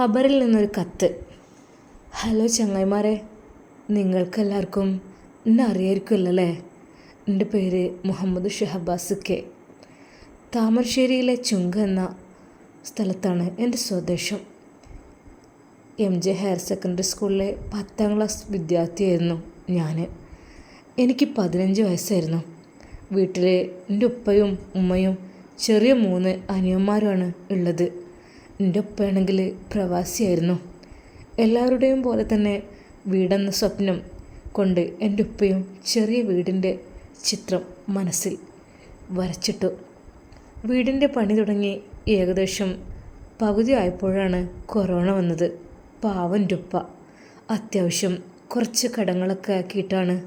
ഖബറിൽ നിന്നൊരു കത്ത്. ഹലോ ചങ്ങായിമാരെ നിങ്ങൾക്കെല്ലാവർക്കും എന്നെ അറിയായിരിക്കുമല്ലോ എന്റെ പേര് മുഹമ്മദ് ഷഹബാസ് കെ. താമരശ്ശേരിയിലെ ചുങ്ക എന്ന സ്ഥലത്താണ് എന്റെ സ്വദേശം. എം ജെ ഹയർ സെക്കൻഡറി സ്കൂളിലെ പത്താം ക്ലാസ് വിദ്യാർത്ഥിയായിരുന്നു ഞാൻ എനിക്ക് പതിനഞ്ച് വയസ്സായിരുന്നു. വീട്ടിൽ എന്റെ ഉപ്പയും ഉമ്മയും ചെറിയ മൂന്ന് അനിയന്മാരുമാണ് ഉള്ളത്. എന്റെ ഉപ്പയാണെങ്കിൽ പ്രവാസിയായിരുന്നു. എല്ലാവരുടെയും പോലെ തന്നെ വീടെന്ന സ്വപ്നം കൊണ്ട് എന്റെ ഉപ്പയും ചെറിയ വീടിന്റെ ചിത്രം മനസ്സിൽ വരച്ചിട്ടു. വീടിന്റെ പണി തുടങ്ങി ഏകദേശം പകുതി ആയപ്പോഴാണ് കൊറോണ വന്നത്. പാവന്റെ ഉപ്പ. അത്യാവശ്യം കുറച്ച് കടങ്ങളൊക്കെ ആക്കിയിട്ടാണ്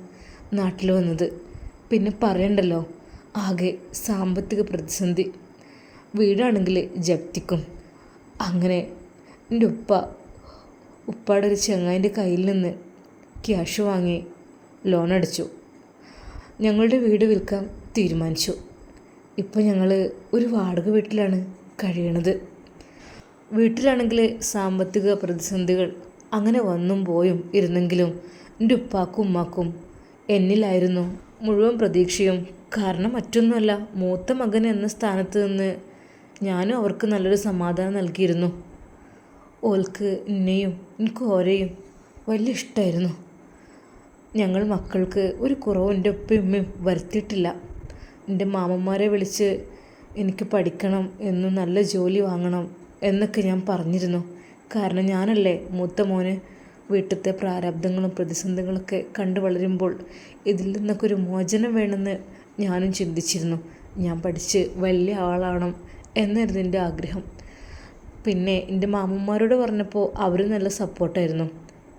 നാട്ടിൽ വന്നത്. പിന്നെ പറയണ്ടല്ലോ ആകെ സാമ്പത്തിക പ്രതിസന്ധി. വീടാണെങ്കിൽ ജപ്തിക്കും. അങ്ങനെ എന്റെ ഉപ്പ ഉപ്പയുടെ ഒരു ചങ്ങായിന്റെ കയ്യിൽ നിന്ന് ക്യാഷ് വാങ്ങി ലോൺ അടച്ചു. ഞങ്ങളുടെ വീട് വിൽക്കാൻ തീരുമാനിച്ചു. ഇപ്പോൾ ഞങ്ങൾ ഒരു വാടക വീട്ടിലാണ് കഴിയണത്. വീട്ടിലാണെങ്കിൽ സാമ്പത്തിക പ്രതിസന്ധികൾ അങ്ങനെ വന്നും പോയും ഇരുന്നെങ്കിലും എന്റെ ഉപ്പാക്കും ഉമ്മാക്കും എന്നിലായിരുന്നു മുഴുവൻ പ്രതീക്ഷയും. കാരണം മറ്റൊന്നുമല്ല മൂത്ത മകൻ എന്ന സ്ഥാനത്ത് നിന്ന് ഞാനും അവർക്ക് നല്ലൊരു സമാധാനം നൽകിയിരുന്നു. ഓൾക്ക് എന്നെയും എനിക്ക് ഓരെയും വലിയ ഇഷ്ടമായിരുന്നു ഞങ്ങൾ മക്കൾക്ക് ഒരു കുറവും എന്റെ ഉപ്പയും ഉമ്മയും വരുത്തിയിട്ടില്ല. എന്റെ മാമന്മാരെ വിളിച്ച് എനിക്ക് പഠിക്കണം എന്നും നല്ല ജോലി വാങ്ങണം എന്നൊക്കെ ഞാൻ പറഞ്ഞിരുന്നു. കാരണം ഞാനല്ലേ മൂത്ത മോന് വീട്ടിലത്തെ പ്രാരാബ്ദങ്ങളും പ്രതിസന്ധികളൊക്കെ കണ്ടു വളരുമ്പോൾ ഇതിൽ നിന്നൊക്കെ ഒരു മോചനം വേണമെന്ന് ഞാനും ചിന്തിച്ചിരുന്നു. ഞാൻ പഠിച്ച് വലിയ ആളാവണം എന്നായിരുന്നു എന്റെ ആഗ്രഹം. പിന്നെ എന്റെ മാമന്മാരോട് പറഞ്ഞപ്പോൾ അവർ നല്ല സപ്പോർട്ടായിരുന്നു.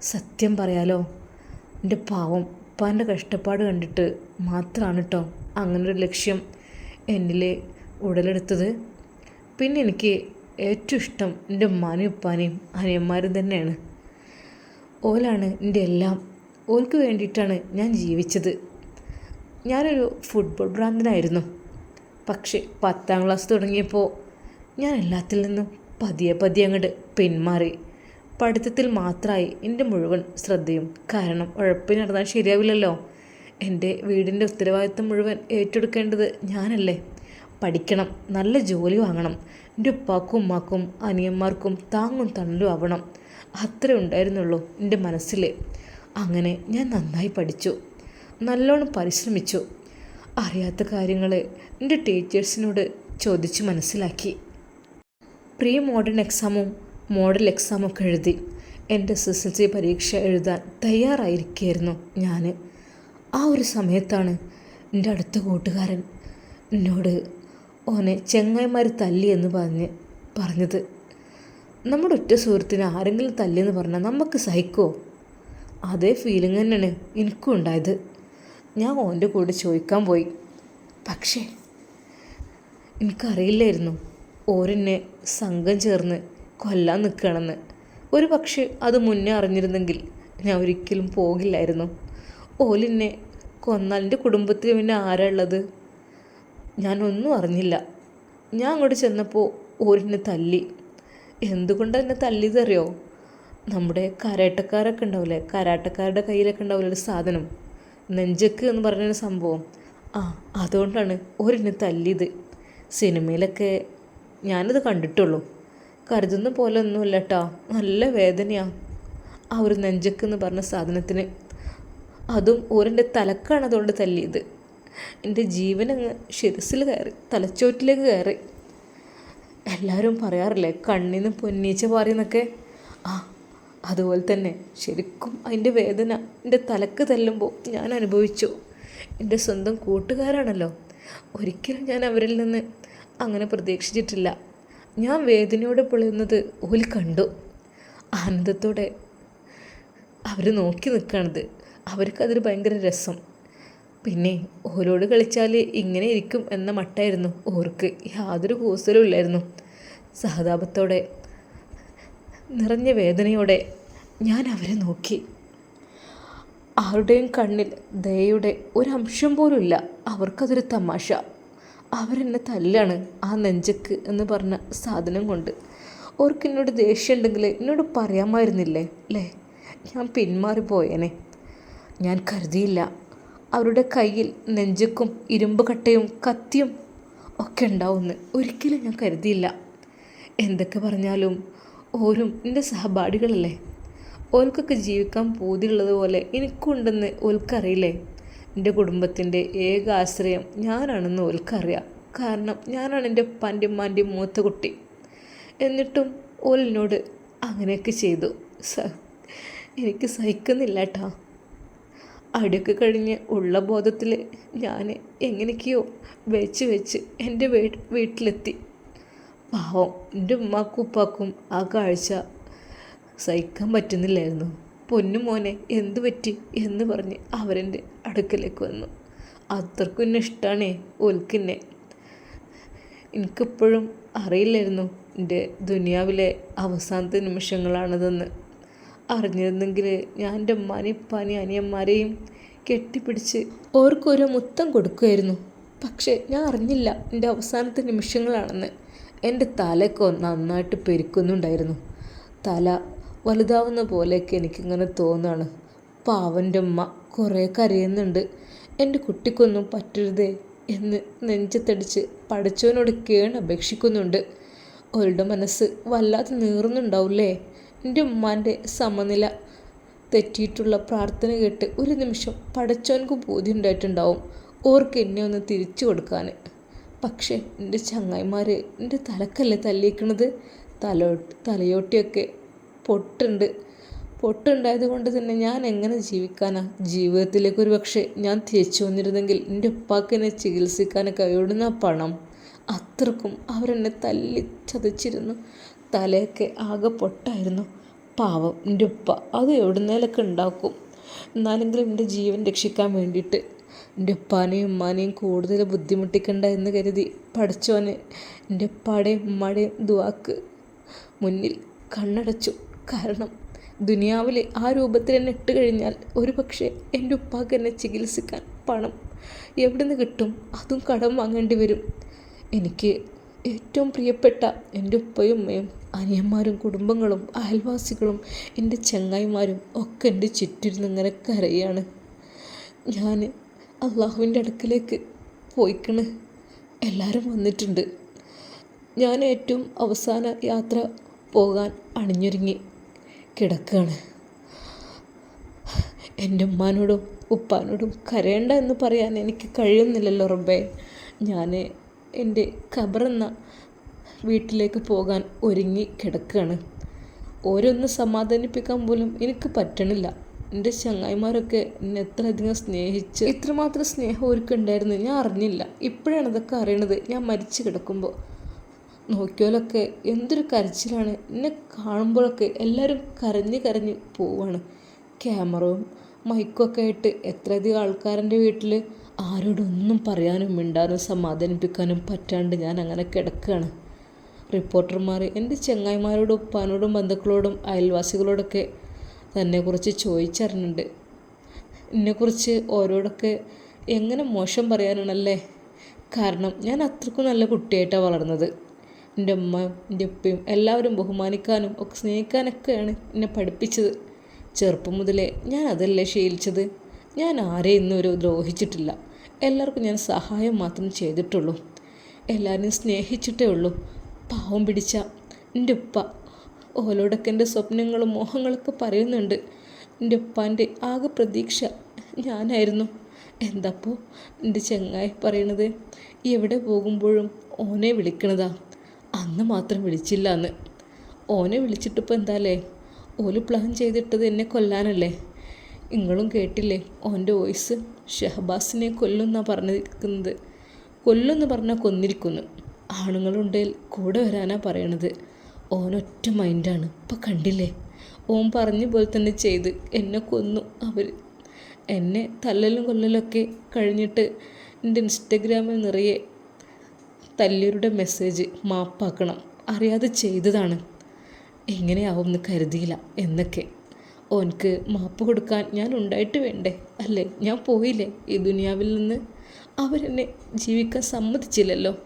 സത്യം പറയാലോ എന്റെ പാവം ഉപ്പാന്റെ കഷ്ടപ്പാട് കണ്ടിട്ട് മാത്രമാണ് കേട്ടോ അങ്ങനൊരു ലക്ഷ്യം എന്നിൽ ഉടലെടുത്തത്. പിന്നെ എനിക്ക് ഏറ്റവും ഇഷ്ടം എന്റെ ഉമ്മാനെയും ഉപ്പാനെയും അനിയന്മാരും തന്നെയാണ്. ഓലാണ് എന്റെ എല്ലാം. ഓൽക്ക് വേണ്ടിയിട്ടാണ് ഞാൻ ജീവിച്ചത്. ഞാനൊരു ഫുട്ബോൾ ഭ്രാന്തനായിരുന്നു. പക്ഷേ പത്താം ക്ലാസ് തുടങ്ങിയപ്പോൾ ഞാൻ എല്ലാത്തിൽ നിന്നും പതിയെ പതിയെ അങ്ങോട്ട് പിന്മാറി. പഠിത്തത്തിൽ മാത്രമായി എന്റെ മുഴുവൻ ശ്രദ്ധയും കാരണം ഉഴപ്പിന് നടന്നാൽ ശരിയാവില്ലല്ലോ. എന്റെ വീടിന്റെ ഉത്തരവാദിത്തം മുഴുവൻ ഏറ്റെടുക്കേണ്ടത് ഞാനല്ലേ? പഠിക്കണം നല്ല ജോലി വാങ്ങണം എന്റെ ഉപ്പാക്കും ഉമ്മാക്കും അനിയന്മാർക്കും താങ്ങും തണലും ആവണം. അത്രേ ഉണ്ടായിരുന്നുള്ളൂ എന്റെ മനസ്സിൽ അങ്ങനെ ഞാൻ നന്നായി പഠിച്ചു. നല്ലോണം പരിശ്രമിച്ചു. അറിയാത്ത കാര്യങ്ങൾ എന്റെ ടീച്ചേഴ്സിനോട് ചോദിച്ച് മനസ്സിലാക്കി. പ്രീ മോഡേൺ എക്സാമും മോഡൽ എക്സാമും ഒക്കെ എഴുതി എന്റെ എസ് എസ് എൽ സി പരീക്ഷ എഴുതാൻ തയ്യാറായിരിക്കുകയായിരുന്നു ഞാൻ ആ ഒരു സമയത്താണ് എന്റെ അടുത്ത കൂട്ടുകാരൻ എന്നോട് ഓനെ ചെങ്ങായിമാർ തല്ലി എന്ന് പറഞ്ഞ് പറഞ്ഞത്. നമ്മുടെ ഒറ്റ സുഹൃത്തിന് ആരെങ്കിലും തല്ലിയെന്ന് പറഞ്ഞാൽ നമുക്ക് സഹിക്കുമോ അതേ ഫീലിംഗ് തന്നെയാണ് എനിക്കും ഉണ്ടായത്. ഞാൻ ഓന്റെ കൂടെ ചോദിക്കാൻ പോയി. പക്ഷേ എനിക്കറിയില്ലായിരുന്നു ഓരെന്നെ സംഘം ചേർന്ന് കൊല്ലാൻ നിൽക്കണമെന്ന് ഒരു പക്ഷേ അത് മുന്നേ അറിഞ്ഞിരുന്നെങ്കിൽ ഞാൻ ഒരിക്കലും പോകില്ലായിരുന്നു. ഓലിന്നെ കൊന്നാൽ എന്റെ കുടുംബത്തിൽ പിന്നെ ആരാ ഉള്ളത്? ഞാനൊന്നും അറിഞ്ഞില്ല. ഞാൻ അങ്ങോട്ട് ചെന്നപ്പോൾ ഓരിനെ തല്ലി. എന്തുകൊണ്ടാണ് എന്നെ തല്ലിയതറിയോ? നമ്മുടെ കരാട്ടക്കാരൊക്കെ ഉണ്ടാവില്ലേ? കരാട്ടക്കാരുടെ കയ്യിലൊക്കെ ഉണ്ടാവില്ല ഒരു സാധനം? നെഞ്ചക്ക് എന്ന് പറഞ്ഞൊരു സംഭവം. ആ അതുകൊണ്ടാണ് ഒരെന്നെ തല്ലിയത്. സിനിമയിലൊക്കെ ഞാനത് കണ്ടിട്ടുള്ളൂ. കരുതുന്ന പോലെ ഒന്നുമില്ല കേട്ടോ നല്ല വേദനയാണ് ആ ഒരു നെഞ്ചക്ക് എന്ന് പറഞ്ഞ സാധനത്തിന്. അതും ഓരെന്റെ തലക്കാണ് അതുകൊണ്ട് തല്ലിയത്. എന്റെ ജീവനങ്ങ് ശിരസിൽ കയറി തലച്ചോറ്റിലേക്ക് കയറി. എല്ലാവരും പറയാറില്ലേ കണ്ണിന് പൊന്നീച്ച പാറിയെന്നൊക്കെ ആ അതുപോലെ തന്നെ ശരിക്കും അതിന്റെ വേദന എന്റെ തലക്ക് തല്ലുമ്പോൾ ഞാൻ അനുഭവിച്ചു. എന്റെ സ്വന്തം കൂട്ടുകാരാണല്ലോ. ഒരിക്കലും ഞാൻ അവരിൽ നിന്ന് അങ്ങനെ പ്രതീക്ഷിച്ചിട്ടില്ല. ഞാൻ വേദനയോടെ പൊളിയുന്നത് ഓൽ കണ്ടു. ആനന്ദത്തോടെ അവർ നോക്കി നിൽക്കണത്. അവർക്കതൊരു ഭയങ്കര രസം. പിന്നെ ഓരോട് കളിച്ചാൽ ഇങ്ങനെ ഇരിക്കും എന്ന മട്ടായിരുന്നു. ഓർക്ക് യാതൊരു കൂസലും ഇല്ലായിരുന്നു. സഹതാപത്തോടെ നിറഞ്ഞ വേദനയോടെ ഞാൻ അവരെ നോക്കി. ആരുടെയും കണ്ണിൽ ദയയുടെ ഒരംശം പോലുമില്ല. അവർക്കതൊരു തമാശ. അവരെന്നെ തല്ലാണ് ആ നെഞ്ചക്ക് എന്ന് പറഞ്ഞ സാധനം കൊണ്ട്. അവർക്ക് എന്നോട് ദേഷ്യം ഉണ്ടെങ്കിൽ എന്നോട് പറയാമായിരുന്നില്ലേ? അല്ലേ ഞാൻ പിന്മാറിപ്പോയേനെ ഞാൻ കരുതിയില്ല. അവരുടെ കയ്യിൽ നെഞ്ചക്കും ഇരുമ്പ് കട്ടയും കത്തിയും ഒക്കെ ഉണ്ടാവുമെന്ന് ഒരിക്കലും ഞാൻ കരുതിയില്ല. എന്തൊക്കെ പറഞ്ഞാലും ഓരും എന്റെ സഹപാഠികളല്ലേ? ഓൽക്കൊക്കെ ജീവിക്കാൻ പൂതിയുള്ളതുപോലെ എനിക്കുണ്ടെന്ന് ഓൽക്കറിയില്ലേ? എന്റെ കുടുംബത്തിന്റെ ഏക ആശ്രയം ഞാനാണെന്ന് ഓൽക്കറിയാം. കാരണം ഞാനാണ് എന്റെ പാന്റെ ഉമ്മാന്റെയും മൂത്ത കുട്ടി. എന്നിട്ടും ഓലിനോട് അങ്ങനെയൊക്കെ ചെയ്തു. സ എനിക്ക് സഹിക്കുന്നില്ല കേട്ടോ അടിയൊക്കെ കഴിഞ്ഞ് ഉള്ള ബോധത്തിൽ ഞാൻ എങ്ങനെയൊക്കെയോ വെച്ച് വെച്ച് എന്റെ വീട്ടിലെത്തി. പാവം. എന്റെ ഉമ്മാക്കും ഉപ്പാക്കും ആ കാഴ്ച സഹിക്കാൻ പറ്റുന്നില്ലായിരുന്നു. പൊന്നു മോനെ എന്തു പറ്റി എന്ന് പറഞ്ഞ് അവരെന്റെ അടുക്കലേക്ക് വന്നു. അത്രക്കും എന്നെ ഇഷ്ടമാണേ ഓൽക്കെന്നെ എനിക്കിപ്പോഴും അറിയില്ലായിരുന്നു എന്റെ ദുനിയാവിലെ അവസാനത്തെ നിമിഷങ്ങളാണതെന്ന്. അറിഞ്ഞിരുന്നെങ്കിൽ ഞാൻ എന്റെ ഉമ്മാനെയും ഉപ്പാനെയും അനിയന്മാരെയും കെട്ടിപ്പിടിച്ച് ഓർക്കൊരു മുത്തം കൊടുക്കുമായിരുന്നു. പക്ഷേ ഞാൻ അറിഞ്ഞില്ല എന്റെ അവസാനത്തെ നിമിഷങ്ങളാണെന്ന്. എന്റെ തലയ്ക്ക് നന്നായിട്ട് പെരുക്കുന്നുണ്ടായിരുന്നു. തല വലുതാവുന്ന പോലെയൊക്കെ എനിക്കിങ്ങനെ തോന്നുകയാണ് പാവന്റെ ഉമ്മ കുറേ കരയുന്നുണ്ട്. എന്റെ കുട്ടിക്കൊന്നും പറ്റരുതേ എന്ന് നെഞ്ചത്തടിച്ച് പഠിച്ചവനോട് കേണ് അപേക്ഷിക്കുന്നുണ്ട്. അവളുടെ മനസ്സ് വല്ലാതെ നീറുന്നുണ്ടാവില്ലേ? എന്റെ ഉമ്മാന്റെ സമനില തെറ്റിയിട്ടുള്ള പ്രാർത്ഥന കേട്ട് ഒരു നിമിഷം പടച്ചവനക്ക് ബോധ്യം ഉണ്ടായിട്ടുണ്ടാവും. ഓർക്ക് എന്നെ ഒന്ന് തിരിച്ചു കൊടുക്കാൻ പക്ഷേ എന്റെ ചങ്ങായിമാർ എന്റെ തലക്കല്ലേ തല്ലിക്കണത് തലോ തലയോട്ടിയൊക്കെ പൊട്ടുണ്ട്. പൊട്ടുണ്ടായത് കൊണ്ട് തന്നെ ഞാൻ എങ്ങനെ ജീവിക്കാനാ? ജീവിതത്തിലേക്ക് ഒരു പക്ഷേ ഞാൻ തിരിച്ചു വന്നിരുന്നെങ്കിൽ എന്റെ ഉപ്പാക്ക് എന്നെ ചികിത്സിക്കാനൊക്കെ എവിടുന്ന പണം? അത്രക്കും അവരെന്നെ തല്ലി ചതച്ചിരുന്നു. തലയൊക്കെ ആകെ പൊട്ടായിരുന്നു. പാവം എന്റെ ഉപ്പ. അത് എവിടുന്നേലൊക്കെ ഉണ്ടാക്കും. എന്നാലെങ്കിലും എന്റെ ജീവൻ രക്ഷിക്കാൻ വേണ്ടിയിട്ട് എന്റെ ഉപ്പാനെയും ഉമ്മാനെയും കൂടുതൽ ബുദ്ധിമുട്ടിക്കണ്ട എന്ന് കരുതി പഠിച്ചോനെ എന്റെ ഉപ്പാടെയും ഉമ്മാടെയും ദുവാക്ക് മുന്നിൽ കണ്ണടച്ചു. കാരണം ദുനിയാവിൽ ആ രൂപത്തിൽ എന്നെ ഇട്ട് കഴിഞ്ഞാൽ ഒരു പക്ഷേ എന്റെ ഉപ്പാക്ക് എന്നെ ചികിത്സിക്കാൻ പണം എവിടെ നിന്ന് കിട്ടും? അതും കടം വാങ്ങേണ്ടി വരും. എനിക്ക് ഏറ്റവും പ്രിയപ്പെട്ട എന്റെ ഉപ്പയും ഉമ്മയും അനിയന്മാരും കുടുംബങ്ങളും അയൽവാസികളും എന്റെ ചങ്ങായിമാരും ഒക്കെ എന്റെ ചുറ്റിരുന്ന് ഇങ്ങനെ കരയാണ്. ഞാൻ അള്ളാഹുവിന്റെ അടുക്കലേക്ക് പോയിക്കണ്. എല്ലാവരും വന്നിട്ടുണ്ട്. ഞാൻ ഏറ്റവും അവസാന യാത്ര പോകാൻ അണിഞ്ഞൊരുങ്ങി കിടക്കുകയാണ് എന്റെ ഉമ്മാനോടും ഉപ്പാനോടും കരയണ്ട എന്ന് പറയാൻ എനിക്ക് കഴിയുന്നില്ലല്ലോ റബ്ബേ. ഞാൻ എന്റെ ഖബറെന്ന വീട്ടിലേക്ക് പോകാൻ ഒരുങ്ങി കിടക്കുകയാണ് ഓരോന്ന് സമാധാനിപ്പിക്കാൻ പോലും എനിക്ക് പറ്റണില്ല. എന്റെ ചങ്ങായിമാരൊക്കെ എന്നെ എത്രയധികം സ്നേഹിച്ച് ഇത്രമാത്രം സ്നേഹം ഒരുക്കുണ്ടായിരുന്നു ഞാൻ അറിഞ്ഞില്ല. ഇപ്പോഴാണ് ഇതൊക്കെ അറിയണത്. ഞാൻ മരിച്ചു കിടക്കുമ്പോൾ നോക്കിയാലൊക്കെ എന്തൊരു കരച്ചിലാണ്. എന്നെ കാണുമ്പോഴൊക്കെ എല്ലാവരും കരഞ്ഞ് കരഞ്ഞ് പോവാണ്. ക്യാമറയും മൈക്കൊക്കെ ആയിട്ട് എത്രയധികം ആൾക്കാരെന്റെ വീട്ടിൽ ആരോടൊന്നും പറയാനും മിണ്ടാനും സമാധാനിപ്പിക്കാനും പറ്റാണ്ട് ഞാൻ അങ്ങനെ കിടക്കുകയാണ് റിപ്പോർട്ടർമാർ എന്റെ ചങ്ങായിമാരോടും ഉപ്പാനോടും ബന്ധുക്കളോടും അയൽവാസികളോടൊക്കെ തന്നെക്കുറിച്ച് ചോദിച്ചറിഞ്ഞിട്ടുണ്ട്. എന്നെക്കുറിച്ച് ഓരോടൊക്കെ എങ്ങനെ മോശം പറയാനാണല്ലേ? കാരണം ഞാൻ അത്രക്കും നല്ല കുട്ടിയായിട്ടാണ് വളർന്നത്. എന്റെ അമ്മ എന്റെ ഉപ്പയും എല്ലാവരും ബഹുമാനിക്കാനും ഒക്കെ സ്നേഹിക്കാനൊക്കെയാണ് എന്നെ പഠിപ്പിച്ചത്. ചെറുപ്പം മുതലേ ഞാൻ അതല്ലേ ശീലിച്ചത്? ഞാൻ ആരെയും ഇന്നുവരെ ദ്രോഹിച്ചിട്ടില്ല. എല്ലാവർക്കും ഞാൻ സഹായം മാത്രം ചെയ്തിട്ടുള്ളൂ. എല്ലാവരെയും സ്നേഹിച്ചിട്ടേ ഉള്ളൂ. പാവം പിടിച്ച എന്റെ ഉപ്പ. ഓലോടൊക്കെ എന്റെ സ്വപ്നങ്ങളും മോഹങ്ങളൊക്കെ പറയുന്നുണ്ട്. എന്റെ ഉപ്പാന്റെ ആകെ പ്രതീക്ഷ ഞാനായിരുന്നു. എന്തപ്പോൾ എന്റെ ചെങ്ങായി പറയണത്? എവിടെ പോകുമ്പോഴും ഓനെ വിളിക്കണതാ. അന്ന് മാത്രം വിളിച്ചില്ല എന്ന് ഓനെ വിളിച്ചിട്ടിപ്പോൾ എന്താല്ലേ? ഓൽ പ്ലാൻ ചെയ്തിട്ടത് എന്നെ കൊല്ലാനല്ലേ? നിങ്ങളും കേട്ടില്ലേ ഓന്റെ വോയിസ്? ഷഹബാസിനെ കൊല്ലുന്നാ പറഞ്ഞിരിക്കുന്നത്. കൊല്ലുമെന്ന് പറഞ്ഞാൽ കൊന്നിരിക്കുന്നു. ആണുങ്ങളുണ്ടെങ്കിൽ കൂടെ വരാനാ പറയണത്. ഓനൊറ്റ മൈൻഡാണ്. ഇപ്പം കണ്ടില്ലേ? ഓൻ പറഞ്ഞ പോലെ തന്നെ ചെയ്ത് എന്നെ കൊന്നു അവർ എന്നെ തല്ലലും കൊല്ലലൊക്കെ കഴിഞ്ഞിട്ട് എന്റെ ഇൻസ്റ്റഗ്രാമിൽ നിറയെ തല്ലിയരുടെ മെസ്സേജ് മാപ്പാക്കണം. അറിയാതെ ചെയ്തതാണ്. എങ്ങനെയാവും എന്ന് കരുതിയില്ല എന്നൊക്കെ. ഓനക്ക് മാപ്പ് കൊടുക്കാൻ ഞാൻ ഉണ്ടായിട്ട് വേണ്ടേ? അല്ലേ? ഞാൻ പോയില്ലേ ഈ ദുനിയാവിൽ നിന്ന്? അവരെന്നെ ജീവിക്കാൻ സമ്മതിച്ചില്ലല്ലോ.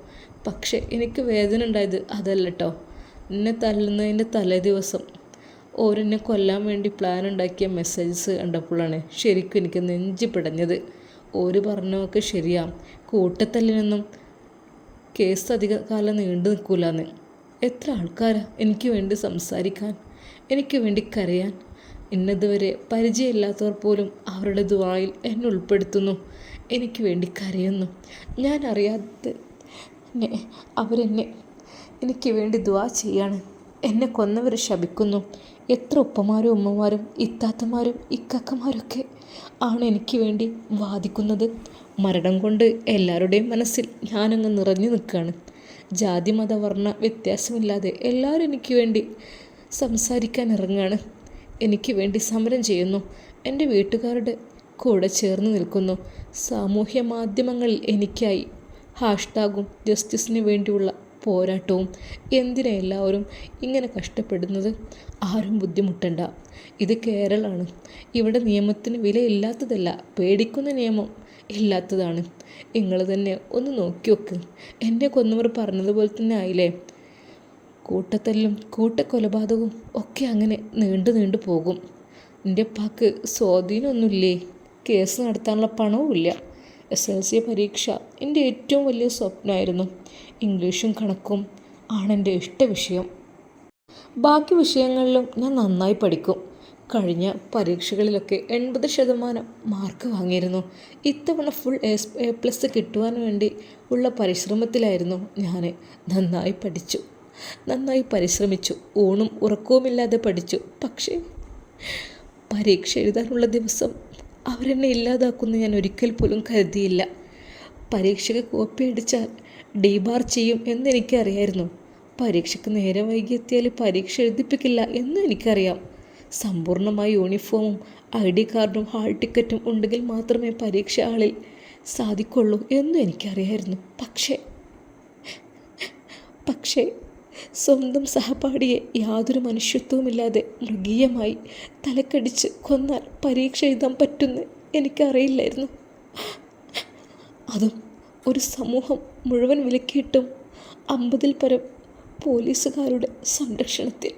പക്ഷേ എനിക്ക് വേദന ഉണ്ടായത് അതല്ല കേട്ടോ എന്നെ തല്ലുന്നതിന്റെ തലേ ദിവസം ഓരെന്നെ കൊല്ലാൻ വേണ്ടി പ്ലാൻ ഉണ്ടാക്കിയ മെസ്സേജസ് കണ്ടപ്പോഴാണ് ശരിക്കും എനിക്ക് നെഞ്ചി പിടഞ്ഞത്. ഓര് പറഞ്ഞതൊക്കെ ശരിയാ. കൂട്ടത്തല്ലിനൊന്നും കേസ് അധിക കാലം നീണ്ടു നിൽക്കൂലെന്ന്. എത്ര ആൾക്കാരാ എനിക്ക് വേണ്ടി സംസാരിക്കാൻ എനിക്ക് വേണ്ടി കരയാൻ. ഇന്നതുവരെ പരിചയമില്ലാത്തവർ പോലും അവരുടെ ദുവായിൽ എന്നെ ഉൾപ്പെടുത്തുന്നു. എനിക്ക് വേണ്ടി കരയുന്നു. ഞാൻ അറിയാതെ അവരെന്നെ എനിക്ക് വേണ്ടി ദുവാ ചെയ്യാണ്. എന്നെ കൊന്നവർ ശപിക്കുന്നു. എത്ര ഉപ്പമാരും ഉമ്മമാരും ഇത്താത്തമാരും ഇക്കാക്കമാരൊക്കെ ആണ് എനിക്ക് വേണ്ടി വാദിക്കുന്നത്. മരണം കൊണ്ട് എല്ലാവരുടെയും മനസ്സിൽ ഞാനങ്ങ് നിറഞ്ഞു നിൽക്കുകയാണ്. ജാതി മത വർണ വ്യത്യാസമില്ലാതെ എല്ലാവരും എനിക്ക് വേണ്ടി സംസാരിക്കാൻ ഇറങ്ങുകയാണ്. എനിക്ക് വേണ്ടി സമരം ചെയ്യുന്നു. എന്റെ വീട്ടുകാരുടെ കൂടെ ചേർന്ന് നിൽക്കുന്നു. സാമൂഹ്യ മാധ്യമങ്ങളിൽ എനിക്കായി ഹാഷ്ടാഗും ജസ്റ്റിസിന് വേണ്ടിയുള്ള പോരാട്ടവും എന്തിനാ എല്ലാവരും ഇങ്ങനെ കഷ്ടപ്പെടുന്നത്? ആരും ബുദ്ധിമുട്ടണ്ട. ഇത് കേരളമാണ് ഇവിടെ നിയമത്തിന് വിലയില്ലാത്തതല്ല പേടിക്കുന്ന നിയമം ഇല്ലാത്തതാണ്. നിങ്ങൾ തന്നെ ഒന്ന് നോക്കി നോക്ക്. എന്നെ കൊന്നവർ പറഞ്ഞതുപോലെ തന്നെ ആയില്ലേ? കൂട്ടത്തല്ലും കൂട്ടക്കൊലപാതകവും ഒക്കെ അങ്ങനെ നീണ്ടു നീണ്ടു പോകും. എന്റെ ഉപ്പാക്ക് സ്വാധീനമൊന്നുമില്ലേ? കേസ് നടത്താനുള്ള പണവുമില്ല. എസ് എൽ സി പരീക്ഷ എന്റെ ഏറ്റവും വലിയ സ്വപ്നമായിരുന്നു. ഇംഗ്ലീഷും കണക്കും ആണെന്റെ ഇഷ്ട വിഷയം. ബാക്കി വിഷയങ്ങളിലും ഞാൻ നന്നായി പഠിക്കും. കഴിഞ്ഞ പരീക്ഷകളിലൊക്കെ എൺപത് ശതമാനം മാർക്ക് വാങ്ങിയിരുന്നു. ഇത്തവണ ഫുൾ എസ് എ പ്ലസ് കിട്ടുവാൻ വേണ്ടി ഉള്ള പരിശ്രമത്തിലായിരുന്നു ഞാൻ നന്നായി പഠിച്ചു. നന്നായി പരിശ്രമിച്ചു. ഊണും ഉറക്കവുമില്ലാതെ പഠിച്ചു. പക്ഷേ പരീക്ഷ എഴുതാനുള്ള ദിവസം അവരെന്നെ ഇല്ലാതാക്കുമെന്ന് ഞാൻ ഒരിക്കൽ പോലും കരുതിയില്ല. പരീക്ഷയ്ക്ക് കോപ്പി അടിച്ചാൽ ഡീബാർ ചെയ്യും എന്നെനിക്കറിയായിരുന്നു. പരീക്ഷയ്ക്ക് നേരം വൈകിയെത്തിയാൽ പരീക്ഷ എഴുതിപ്പിക്കില്ല എന്ന് എനിക്കറിയാം. സമ്പൂർണമായ യൂണിഫോമും ഐ ഡി കാർഡും ഹാൾ ടിക്കറ്റും ഉണ്ടെങ്കിൽ മാത്രമേ പരീക്ഷ ആളിൽ സാധിക്കുള്ളൂ എന്നും എനിക്കറിയായിരുന്നു. പക്ഷേ പക്ഷേ സ്വന്തം സഹപാഠിയെ യാതൊരു മനുഷ്യത്വവുമില്ലാതെ മൃഗീയമായി തലക്കടിച്ച് കൊന്നാൽ പരീക്ഷ എഴുതാൻ പറ്റുമെന്ന് എനിക്കറിയില്ലായിരുന്നു. അതും ഒരു സമൂഹം മുഴുവൻ വിലക്കിയിട്ടും അമ്പതിൽ പരം പോലീസുകാരുടെ സംരക്ഷണത്തിൽ.